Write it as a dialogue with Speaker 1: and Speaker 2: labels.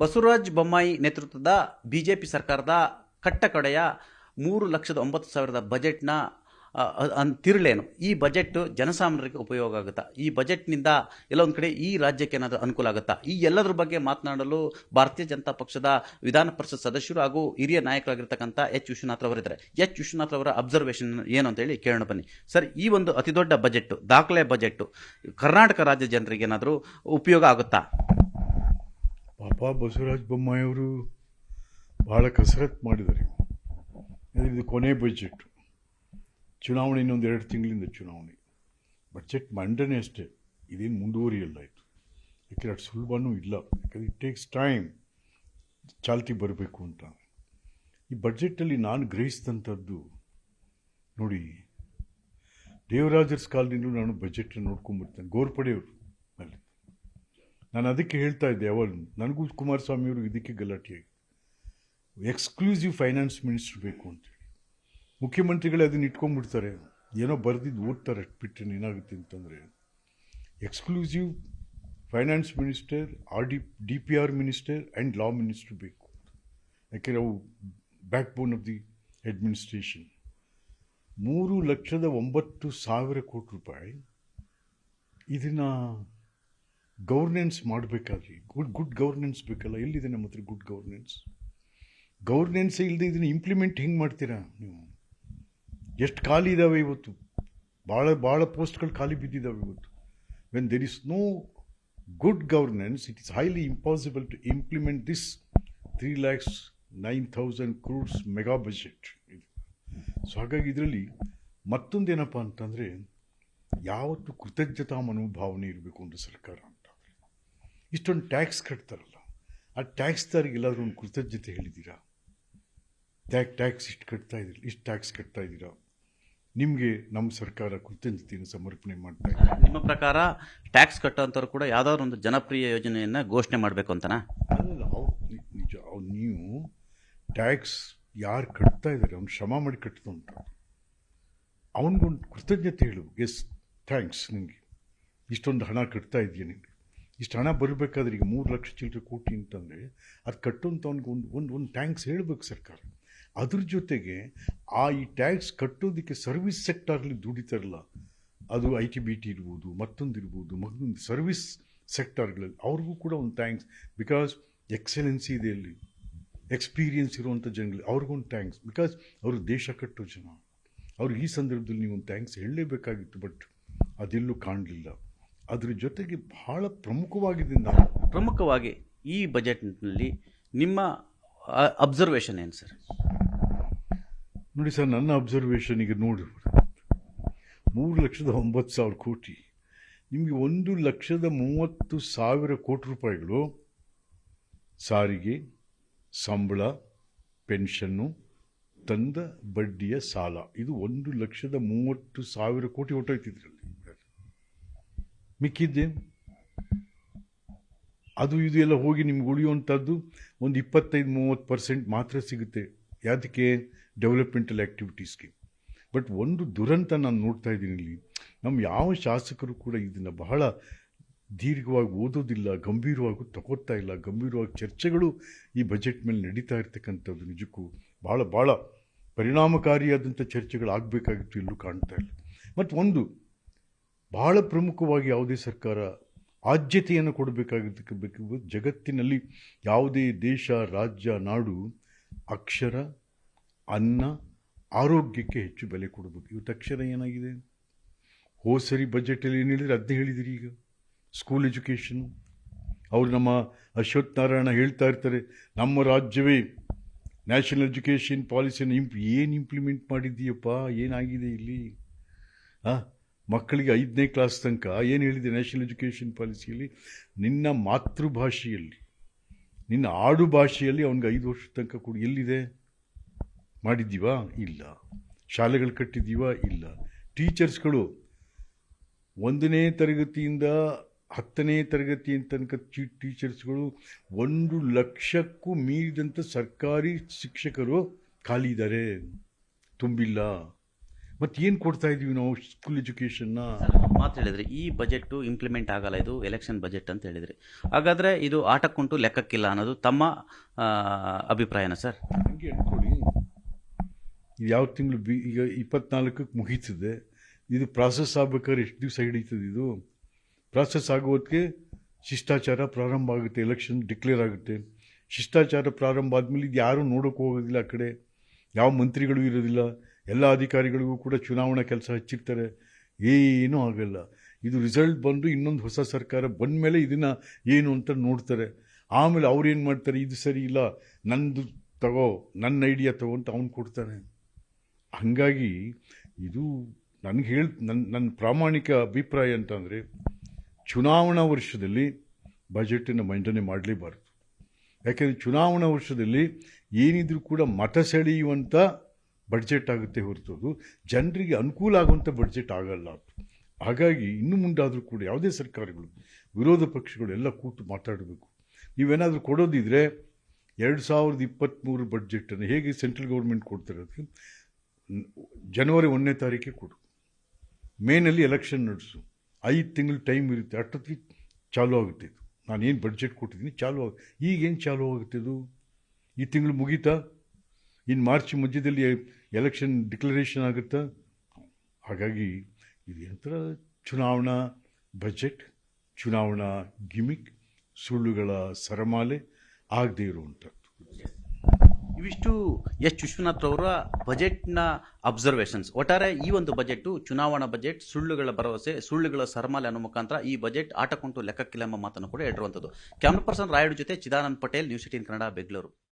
Speaker 1: ಬಸವರಾಜ ಬೊಮ್ಮಾಯಿ ನೇತೃತ್ವದ ಬಿಜೆಪಿ ಸರ್ಕಾರದ ಕಟ್ಟಕಡೆಯ ಮೂರು ಲಕ್ಷದ ಒಂಬತ್ತು ಸಾವಿರದ ಬಜೆಟ್ನ ತಿರುಳೇನು. ಈ ಬಜೆಟ್ ಜನಸಾಮಾನ್ಯರಿಗೆ ಉಪಯೋಗ ಆಗುತ್ತಾ? ಈ ಬಜೆಟ್ನಿಂದ ಎಲ್ಲೊಂದು ಕಡೆ ಈ ರಾಜ್ಯಕ್ಕೆ ಏನಾದರೂ ಅನುಕೂಲ ಆಗುತ್ತಾ? ಈ ಎಲ್ಲದರ ಬಗ್ಗೆ ಮಾತನಾಡಲು ಭಾರತೀಯ ಜನತಾ ಪಕ್ಷದ ವಿಧಾನ ಪರಿಷತ್ ಸದಸ್ಯರು ಹಾಗೂ ಹಿರಿಯ ನಾಯಕರಾಗಿರ್ತಕ್ಕಂಥ ಎಚ್. ವಿಶ್ವನಾಥ್ ಅವರಿದ್ದಾರೆ ಎಚ್. ವಿಶ್ವನಾಥ್ ಅವರ ಅಬ್ಸರ್ವೇಷನ್ ಏನು ಅಂತೇಳಿ ಕೇಳೋಣ ಬನ್ನಿ. ಸರ್, ಈ ಒಂದು ಅತಿದೊಡ್ಡ ಬಜೆಟ್ ದಾಖಲೆ ಬಜೆಟ್ ಕರ್ನಾಟಕ ರಾಜ್ಯ ಜನರಿಗೆ ಏನಾದರೂ ಉಪಯೋಗ ಆಗುತ್ತಾ?
Speaker 2: ಪಾಪ ಬಸವರಾಜ ಬೊಮ್ಮಾಯಿಯವರು ಭಾಳ ಕಸರತ್ತು ಮಾಡಿದ್ದಾರೆ. ಇದು ಕೊನೆ ಬಜೆಟ್ ಚುನಾವಣೆ ಇನ್ನೊಂದು ಎರಡು ತಿಂಗಳಿಂದ ಚುನಾವಣೆ. ಬಜೆಟ್ ಮಂಡನೆ ಅಷ್ಟೇ. ಇದೇನು ಮುಂದುವರಿಯಲ್ಲ ಇದು. ಯಾಕೆಂದರೆ ಅಷ್ಟು ಸುಲಭನೂ ಇಲ್ಲ. ಯಾಕಂದರೆ ಇಟ್ ಟೇಕ್ಸ್ ಟೈಮ್ ಚಾಲ್ತಿ ಬರಬೇಕು ಅಂತ. ಈ ಬಜೆಟಲ್ಲಿ ನಾನು ಗ್ರಹಿಸಿದಂಥದ್ದು ನೋಡಿ, ದೇವರಾಜರ್ಸ್ ಕಾಲದಿಂದ ನಾನು ಬಜೆಟ್ ನೋಡ್ಕೊಂಡ್ಬರ್ತೇನೆ. ಗೋರ್ಪಡೆಯವರು. ನಾನು ಅದಕ್ಕೆ ಹೇಳ್ತಾ ಇದ್ದೆ, ಅವಳು, ನನಗೂ ಕುಮಾರಸ್ವಾಮಿಯವರು ಇದಕ್ಕೆ ಗಲಾಟೆ ಎಕ್ಸ್ಕ್ಲೂಸಿವ್ ಫೈನಾನ್ಸ್ ಮಿನಿಸ್ಟ್ರ್ ಬೇಕು ಅಂತೇಳಿ. ಮುಖ್ಯಮಂತ್ರಿಗಳೇ ಅದನ್ನ ಇಟ್ಕೊಂಡ್ಬಿಡ್ತಾರೆ. ಏನೋ ಬರೆದಿದ್ದು ಓದ್ತಾರೆ, ಬಿಟ್ಟರೆ ಏನಾಗುತ್ತೆ ಅಂತಂದರೆ. Exclusive finance minister R D D P R minister and law minister ಬೇಕು ಯಾಕೆಂದರೆ ಅವು backbone of the administration ಮೂರು ಲಕ್ಷದ ಒಂಬತ್ತು ಸಾವಿರ ಕೋಟಿ ರೂಪಾಯಿ. ಇದನ್ನು ಗೌರ್ನೆನ್ಸ್ ಮಾಡಬೇಕಾದ್ರೆ ಗುಡ್ ಗುಡ್ ಗೌರ್ನೆನ್ಸ್ ಬೇಕಲ್ಲ, ಎಲ್ಲಿದೆ ನಮ್ಮ ಹತ್ರ ಗುಡ್ ಗೌರ್ನೆನ್ಸ್ ಗೌರ್ನೆನ್ಸ್ ಇಲ್ಲದೆ ಇದನ್ನು ಇಂಪ್ಲಿಮೆಂಟ್ ಹೆಂಗೆ ಮಾಡ್ತೀರಾ ನೀವು? ಎಷ್ಟು ಖಾಲಿ ಇದ್ದಾವೆ ಇವತ್ತು? ಭಾಳ ಭಾಳ ಪೋಸ್ಟ್ಗಳು ಖಾಲಿ ಬಿದ್ದಿದ್ದಾವೆ ಇವತ್ತು. When there is no good governance it is highly impossible to implement this three lakhs nine thousand crores mega budget so ಹಾಗಾಗಿ ಇದರಲ್ಲಿ ಮತ್ತೊಂದೇನಪ್ಪ ಅಂತಂದರೆ, ಯಾವತ್ತು ಕೃತಜ್ಞತಾ ಮನೋಭಾವನೆ ಇರಬೇಕು ಒಂದು ಸರ್ಕಾರ. ಇಷ್ಟೊಂದು ಟ್ಯಾಕ್ಸ್ ಕಟ್ತಾರಲ್ಲ ಆ ಟ್ಯಾಕ್ಸ್ದಾರಿಗೆಲ್ಲಾದ್ರೂ ಒಂದು ಕೃತಜ್ಞತೆ ಹೇಳಿದ್ದೀರಾ? ಟ್ಯಾಕ್ ಟ್ಯಾಕ್ಸ್ ಇಷ್ಟು ಕಟ್ತಾ ಇದ್ದೀರಿ? ಇಷ್ಟು ಟ್ಯಾಕ್ಸ್ ಕಟ್ತಾ ಇದ್ದೀರಾ? ನಿಮಗೆ ನಮ್ಮ ಸರ್ಕಾರ ಕೃತಜ್ಞತೆಯನ್ನು ಸಮರ್ಪಣೆ ಮಾಡ್ತಾ ಇದೆ.
Speaker 1: ನಿಮ್ಮ ಪ್ರಕಾರ ಟ್ಯಾಕ್ಸ್ ಕಟ್ಟೋಂಥವ್ರು ಕೂಡ ಯಾವುದಾದ್ರು ಒಂದು ಜನಪ್ರಿಯ ಯೋಜನೆಯನ್ನು ಘೋಷಣೆ ಮಾಡಬೇಕು ಅಂತನಾ?
Speaker 2: ಅಲ್ಲ ನಿಜ ಅವ್ರು ನೀವು ಟ್ಯಾಕ್ಸ್ ಯಾರು ಕಟ್ತಾ ಇದ್ದಾರೆ ಅವ್ನು ಶ್ರಮ ಮಾಡಿ ಕಟ್ತಾ ಉಂಟು ಅವನಿಗೊಂದು ಕೃತಜ್ಞತೆ ಹೇಳು. ಎಸ್ ಥ್ಯಾಂಕ್ಸ್ ನಿಮಗೆ. ಇಷ್ಟೊಂದು ಹಣ ಕಟ್ತಾ ಇದೆಯಾ ನಿನಗೆ ಇಷ್ಟು ಹಣ ಬರಬೇಕಾದ್ರೆ ಈಗ ಮೂರು ಲಕ್ಷ ಚಿಲ್ಲರೆ ಕೋಟಿ ಅಂತಂದರೆ ಅದು ಕಟ್ಟುವಂಥ ಒಂದು ಒಂದು ಒಂದು ಟ್ಯಾಂಕ್ಸ್ ಹೇಳಬೇಕು ಸರ್ಕಾರ. ಅದ್ರ ಜೊತೆಗೆ ಆ ಈ ಟ್ಯಾಕ್ಸ್ ಕಟ್ಟೋದಕ್ಕೆ ಸರ್ವಿಸ್ ಸೆಕ್ಟರ್ಲಿ ದುಡಿತಾರಲ್ಲ ಅದು ಐ ಟಿ, ಬಿ ಟಿ ಇರ್ಬೋದು, ಮತ್ತೊಂದು ಇರ್ಬೋದು, ಮತ್ತೊಂದು ಸರ್ವಿಸ್ ಸೆಕ್ಟರ್ಗಳಲ್ಲಿ ಅವ್ರಿಗೂ ಕೂಡ ಒಂದು ಥ್ಯಾಂಕ್ಸ್ ಬಿಕಾಸ್ ಎಕ್ಸಲೆನ್ಸಿ ಇದೆ ಅಲ್ಲಿ. ಎಕ್ಸ್ಪೀರಿಯನ್ಸ್ ಇರುವಂಥ ಜನಗಳು ಅವ್ರಿಗೊಂದು ಥ್ಯಾಂಕ್ಸ್ ಬಿಕಾಸ್ ಅವರು ದೇಶ ಕಟ್ಟೋ ಜನ. ಅವ್ರಿಗೆ ಈ ಸಂದರ್ಭದಲ್ಲಿ ನೀವು ಒಂದು ಥ್ಯಾಂಕ್ಸ್ ಹೇಳಲೇಬೇಕಾಗಿತ್ತು ಬಟ್ ಅದೆಲ್ಲೂ ಕಾಣಲಿಲ್ಲ. ಅದ್ರ ಜೊತೆಗೆ ಬಹಳ ಪ್ರಮುಖವಾಗಿದೆ
Speaker 1: ಪ್ರಮುಖವಾಗಿ ಈ ಬಜೆಟ್ನಲ್ಲಿ ನಿಮ್ಮ ಅಬ್ಸರ್ವೇಷನ್ ಏನು ಸರ್?
Speaker 2: ನೋಡಿ ಸರ್ ನನ್ನ ಅಬ್ಸರ್ವೇಷನಿಗೆ ನೋಡಿ. ಮೂರು ಲಕ್ಷದ ಒಂಬತ್ತು ಸಾವಿರ ಕೋಟಿ. ನಿಮಗೆ ಒಂದು ಲಕ್ಷದ ಮೂವತ್ತು ಸಾವಿರ ಕೋಟಿ ರೂಪಾಯಿಗಳು ಸಾರಿಗೆ ಸಂಬಳ ಪೆನ್ಷನ್ನು ತಂದ ಬಡ್ಡಿಯ ಸಾಲ. ಇದು ಒಂದು ಲಕ್ಷದ ಮೂವತ್ತು ಸಾವಿರ ಕೋಟಿ ಹೊಟ್ಟೋಯ್ತಿದ್ರಲ್ಲಿ ಮಿಕ್ಕಿದ್ದೆ. ಅದು ಇದು ಎಲ್ಲ ಹೋಗಿ ನಿಮ್ಗೆ ಉಳಿಯುವಂಥದ್ದು ಒಂದು ಇಪ್ಪತ್ತೈದು, ಮೂವತ್ತು ಪರ್ಸೆಂಟ್ ಮಾತ್ರ ಸಿಗುತ್ತೆ ಯಾವುದಕ್ಕೆ? ಡೆವಲಪ್ಮೆಂಟಲ್ ಆ್ಯಕ್ಟಿವಿಟೀಸ್ಗೆ ಬಟ್ ಒಂದು ದುರಂತ ನಾನು ನೋಡ್ತಾ ಇದ್ದೀನಿ ಇಲ್ಲಿ. ನಮ್ಮ ಯಾವ ಶಾಸಕರು ಕೂಡ ಇದನ್ನು ಬಹಳ ದೀರ್ಘವಾಗಿ ಓದೋದಿಲ್ಲ, ಗಂಭೀರವಾಗಿ ತಗೋತಾ ಇಲ್ಲ. ಗಂಭೀರವಾಗಿ ಚರ್ಚೆಗಳು ಈ ಬಜೆಟ್ ಮೇಲೆ ನಡೀತಾ ಇರ್ತಕ್ಕಂಥದ್ದು ನಿಜಕ್ಕೂ ಭಾಳ ಭಾಳ ಪರಿಣಾಮಕಾರಿಯಾದಂಥ ಚರ್ಚೆಗಳು ಆಗಬೇಕಾಗಿತ್ತು ಎಲ್ಲೂ ಕಾಣ್ತಾ ಇಲ್ಲ. ಮತ್ತು ಒಂದು ಬಹಳ ಪ್ರಮುಖವಾಗಿ ಯಾವುದೇ ಸರ್ಕಾರ ಆದ್ಯತೆಯನ್ನು ಕೊಡಬೇಕಾಗಿದ್ದಕ್ಕೆ ಜಗತ್ತಿನಲ್ಲಿ ಯಾವುದೇ ದೇಶ, ರಾಜ್ಯ, ನಾಡು ಅಕ್ಷರ, ಅನ್ನ, ಆರೋಗ್ಯಕ್ಕೆ ಹೆಚ್ಚು ಬೆಲೆ ಕೊಡಬೇಕು. ಇವತ್ತು ಅಕ್ಷರ ಏನಾಗಿದೆ? ಹೋಸರಿ ಬಜೆಟಲ್ಲಿ ಏನು ಹೇಳಿದರೆ ಅದನ್ನೇ ಹೇಳಿದಿರಿ ಈಗ. ಸ್ಕೂಲ್ ಎಜುಕೇಷನು ಅವರು ನಮ್ಮ ಅಶ್ವಥ್ ನಾರಾಯಣ ಹೇಳ್ತಾ ಇರ್ತಾರೆ, ನಮ್ಮ ರಾಜ್ಯವೇ ನ್ಯಾಷನಲ್ ಎಜುಕೇಷನ್ ಪಾಲಿಸಿಯನ್ನು ಇಂಪ್ ಏನು ಇಂಪ್ಲಿಮೆಂಟ್ ಮಾಡಿದ್ದೀಯಪ್ಪ? ಏನಾಗಿದೆ ಇಲ್ಲಿ? ಹಾಂ ಮಕ್ಕಳಿಗೆ ಐದನೇ ಕ್ಲಾಸ್ ತನಕ ಏನು ಹೇಳಿದೆ ನ್ಯಾಷನಲ್ ಎಜುಕೇಷನ್ ಪಾಲಿಸಿಯಲ್ಲಿ ನಿನ್ನ ಮಾತೃಭಾಷೆಯಲ್ಲಿ, ನಿನ್ನ ಆಡು ಭಾಷೆಯಲ್ಲಿ ಅವನಿಗೆ ಐದು ವರ್ಷದ ತನಕ ಕೂಡ ಎಲ್ಲಿದೆ? ಮಾಡಿದ್ದೀವಾ? ಇಲ್ಲ. ಶಾಲೆಗಳು ಕಟ್ಟಿದ್ದೀವಾ? ಇಲ್ಲ. ಟೀಚರ್ಸ್ಗಳು ಒಂದನೇ ತರಗತಿಯಿಂದ ಹತ್ತನೇ ತರಗತಿ ತನಕ ಚೀ ಟೀಚರ್ಸ್ಗಳು ಒಂದು ಲಕ್ಷಕ್ಕೂ ಮೀರಿದಂಥ ಸರ್ಕಾರಿ ಶಿಕ್ಷಕರು ಖಾಲಿ ಇದ್ದಾರೆ. ತುಂಬಿಲ್ಲ. ಮತ್ತು ಏನು ಕೊಡ್ತಾ ಇದೀವಿ ನಾವು ಸ್ಕೂಲ್ ಎಜುಕೇಷನ್ನ
Speaker 1: ಮಾತು ಹೇಳಿದ್ರೆ ಈ ಬಜೆಟ್ ಇಂಪ್ಲಿಮೆಂಟ್ ಆಗಲ್ಲ ಇದು ಎಲೆಕ್ಷನ್ ಬಜೆಟ್ ಅಂತ ಹೇಳಿದ್ರಿ. ಹಾಗಾದ್ರೆ ಇದು ಆಟಕ್ಕುಂಟು ಲೆಕ್ಕಕ್ಕಿಲ್ಲ ಅನ್ನೋದು ತಮ್ಮ ಅಭಿಪ್ರಾಯನ ಸರ್?
Speaker 2: ಹಂಗೆ ಕೊಡಿ ಇದು ಯಾವ ತಿಂಗಳು ಬಿ ಈಗ ಇಪ್ಪತ್ನಾಲ್ಕಕ್ಕೆ ಮುಗೀತದೆ. ಇದು ಪ್ರಾಸೆಸ್ ಆಗ್ಬೇಕಾದ್ರೆ ಎಷ್ಟು ದಿವಸ ಹಿಡೀತದೆ ಇದು? ಪ್ರಾಸೆಸ್ ಆಗೋದಕ್ಕೆ ಶಿಷ್ಟಾಚಾರ ಪ್ರಾರಂಭ ಆಗುತ್ತೆ ಎಲೆಕ್ಷನ್ ಡಿಕ್ಲೇರ್ ಆಗುತ್ತೆ. ಶಿಷ್ಟಾಚಾರ ಪ್ರಾರಂಭ ಆದಮೇಲೆ ಇದು ಯಾರೂ ನೋಡೋಕೆ ಹೋಗೋದಿಲ್ಲ ಆ ಕಡೆ. ಯಾವ ಮಂತ್ರಿಗಳು ಇರೋದಿಲ್ಲ. ಎಲ್ಲ ಅಧಿಕಾರಿಗಳಿಗೂ ಕೂಡ ಚುನಾವಣಾ ಕೆಲಸ ಹಚ್ಚಿರ್ತಾರೆ ಏನೂ ಆಗಲ್ಲ. ಇದು ರಿಸಲ್ಟ್ ಬಂದು ಇನ್ನೊಂದು ಹೊಸ ಸರ್ಕಾರ ಬಂದ ಮೇಲೆ ಇದನ್ನು ಏನು ಅಂತ ನೋಡ್ತಾರೆ. ಆಮೇಲೆ ಅವ್ರು ಏನು ಮಾಡ್ತಾರೆ? ಇದು ಸರಿ ಇಲ್ಲ. ನಂದು ತಗೋ, ನನ್ನ ಐಡಿಯಾ ತಗೋ ಅಂತ ಅವ್ನು ಕೊಡ್ತಾನೆ ಹಾಗಾಗಿ ಇದು ನನಗೆ ಹೇಳಿ ನನ್ನ ನನ್ನ ಪ್ರಾಮಾಣಿಕ ಅಭಿಪ್ರಾಯ ಅಂತಂದರೆ ಚುನಾವಣಾ ವರ್ಷದಲ್ಲಿ ಬಜೆಟನ್ನು ಮಂಡನೆ ಮಾಡಲೇಬಾರ್ದು. ಯಾಕೆಂದರೆ ಚುನಾವಣಾ ವರ್ಷದಲ್ಲಿ ಏನಿದ್ರೂ ಕೂಡ ಮತ ಸೆಳೆಯುವಂಥ ಬಡ್ಜೆಟ್ ಆಗುತ್ತೆ ಹೊರತು ಜನರಿಗೆ ಅನುಕೂಲ ಆಗುವಂಥ ಬಡ್ಜೆಟ್ ಆಗಲ್ಲ ಹಾಗಾಗಿ ಇನ್ನು ಮುಂದಾದರೂ ಕೂಡ ಯಾವುದೇ ಸರ್ಕಾರಗಳು, ವಿರೋಧ ಪಕ್ಷಗಳು ಎಲ್ಲ ಕೂತು ಮಾತಾಡಬೇಕು. ನೀವೇನಾದರೂ ಕೊಡೋದಿದ್ರೆ ಎರಡು ಸಾವಿರದ ಇಪ್ಪತ್ತ್ಮೂರು ಬಡ್ಜೆಟನ್ನು ಹೇಗೆ ಸೆಂಟ್ರಲ್ ಗೌರ್ಮೆಂಟ್ ಕೊಡ್ತಾರೆ ಅದಕ್ಕೆ ಜನವರಿ ಒಂದನೇ ತಾರೀಕಿಗೆ ಕೊಡು. ಮೇನಲ್ಲಿ ಎಲೆಕ್ಷನ್ ನಡೆಸು. ಐದು ತಿಂಗಳು ಟೈಮ್ ಇರುತ್ತೆ. ಅಷ್ಟೊತ್ತಿಗೆ ಚಾಲೂ ಆಗುತ್ತೆ ನಾನು ಏನು ಬಡ್ಜೆಟ್ ಕೊಟ್ಟಿದ್ದೀನಿ, ಚಾಲೂ ಆಗ, ಈಗೇನು ಚಾಲೂ ಆಗುತ್ತೆ ಇದು? ಈ ತಿಂಗಳು ಮುಗೀತಾ? ಇನ್ನು ಮಾರ್ಚ್ ಮಧ್ಯದಲ್ಲಿ ಎಲೆಕ್ಷನ್ ಡಿಕ್ಲರೇಷನ್ ಆಗುತ್ತಾ? ಹಾಗಾಗಿ ಇದು ಎಂಥರ ಚುನಾವಣಾ ಬಜೆಟ್, ಚುನಾವಣಾ ಗಿಮಿಕ್, ಸುಳ್ಳುಗಳ ಸರಮಾಲೆ ಆಗದೇ ಇರುವಂಥದ್ದು.
Speaker 1: ಇವಿಷ್ಟು ಎಸ್ ವಿಶ್ವನಾಥ್ ಅವರ ಬಜೆಟ್ನ ಅಬ್ಸರ್ವೇಷನ್ಸ್. ಒಟ್ಟಾರೆ ಈ ಒಂದು ಬಜೆಟ್ಟು, ಚುನಾವಣಾ ಬಜೆಟ್, ಸುಳ್ಳುಗಳ ಭರವಸೆ, ಸುಳ್ಳುಗಳ ಸರಮಾಲೆ ಅನ್ನೋ ಮುಖಾಂತರ ಈ ಬಜೆಟ್ ಆಟಕೊಂಡು ಲೆಕ್ಕಕ್ಕಿಲ್ಲ ಎಂಬ ಮಾತನ್ನು ಕೂಡ ಹೇಳಿರುವಂಥದ್ದು. ಕ್ಯಾಮ್ರಾ ಪರ್ಸನ್ ರಾಯುಡು ಜೊತೆ ಚಿದಾನಂದ್ ಪಟೇಲ್, ನ್ಯೂಸ್ ಏಟೀನ್ ಕನ್ನಡ, ಬೆಂಗಳೂರು.